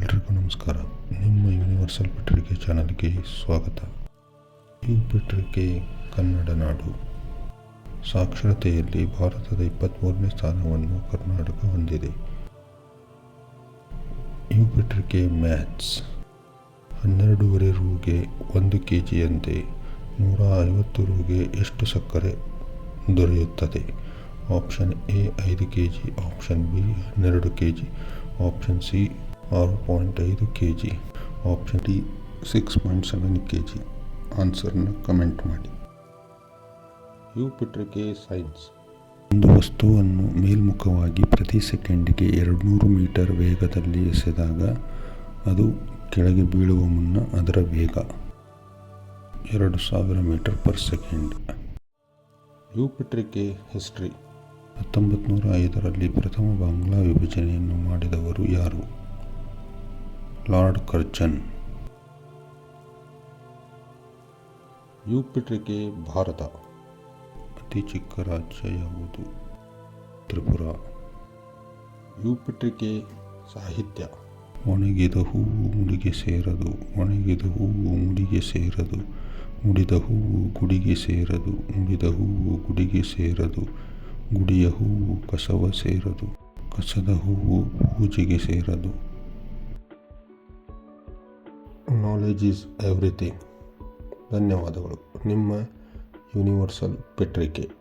ಎಲ್ರಿಗೂ ನಮಸ್ಕಾರ. ನಿಮ್ಮ ಯೂನಿವರ್ಸಲ್ ಪತ್ರಿಕೆ ಚಾನಲ್ಗೆ ಸ್ವಾಗತ. ಈ ಪತ್ರಿಕೆ ಕನ್ನಡ ನಾಡು. ಸಾಕ್ಷರತೆಯಲ್ಲಿ ಭಾರತದ ಇಪ್ಪತ್ತ್ಮೂರನೇ ಸ್ಥಾನವನ್ನು ಕರ್ನಾಟಕ ಹೊಂದಿದೆ. ಈ ಪತ್ರಿಕೆ ಮ್ಯಾಥ್ಸ್ ಹನ್ನೆರಡೂವರೆ ರೂಗೆ ಒಂದು ಕೆ ಜಿಯಂತೆ ನೂರ ಐವತ್ತು ರೂಗೆ ಎಷ್ಟು ಸಕ್ಕರೆ ದೊರೆಯುತ್ತದೆ? ಆಪ್ಷನ್ ಎ ಐದು ಕೆ ಜಿ ಆಪ್ಷನ್ ಬಿ ಹನ್ನೆರಡು ಕೆ ಜಿ ಆಪ್ಷನ್ ಸಿ ಆರು ಪಾಯಿಂಟ್ ಐದು K G option D six point seven K G ಆನ್ಸರ್ನ comment ಮಾಡಿ. ಯು ಪಿಟ್ರಿಕೆ ಸೈನ್ಸ್ ಒಂದು ವಸ್ತುವನ್ನು ಮೇಲ್ಮುಖವಾಗಿ ಪ್ರತಿ ಸೆಕೆಂಡಿಗೆ ಎರಡುನೂರು ಮೀಟರ್ ವೇಗದಲ್ಲಿ ಎಸೆದಾಗ ಅದು ಕೆಳಗೆ ಬೀಳುವ ಮುನ್ನ ಅದರ ವೇಗ. ಎರಡು ಸಾವಿರ meter per second. U K history ಹತ್ತೊಂಬತ್ತು ನೂರ ಐದರಲ್ಲಿ ಪ್ರಥಮ ಬಾಂಗ್ಲಾ ವಿಭಜನೆಯನ್ನು ಮಾಡಿದವರು ಯಾರು? ಲಾರ್ಡ್ ಕರ್ಜನ್ ಯುಪಿಟ್ರಿಗೆ ಭಾರತ. ಅತಿ ಚಿಕ್ಕ ರಾಜ್ಯ ಯಾವುದು? ತ್ರಿಪುರ. ಯುಪಿಟ್ರಿಗೆ ಸಾಹಿತ್ಯ. ಒಣಗಿದ ಹೂವು ಮುಡಿಗೆ ಸೇರದು ಒಣಗಿದ ಹೂವು ಮುಡಿಗೆ ಸೇರದು ಮುಡಿದ ಹೂವು ಗುಡಿಗೆ ಸೇರದು ಮುಡಿದ ಹೂವು ಗುಡಿಗೆ ಸೇರದು ಗುಡಿಯ ಹೂವು ಕಸವ ಸೇರದು ಕಸದ ಹೂವು ಪೂಜೆಗೆ ಸೇರದು. ನಾಲೆಜ್ ಈಸ್ ಎವ್ರಿಥಿಂಗ್ ಧನ್ಯವಾದಗಳು. ನಿಮ್ಮ ಯೂನಿವರ್ಸಲ್ ಪತ್ರಿಕೆ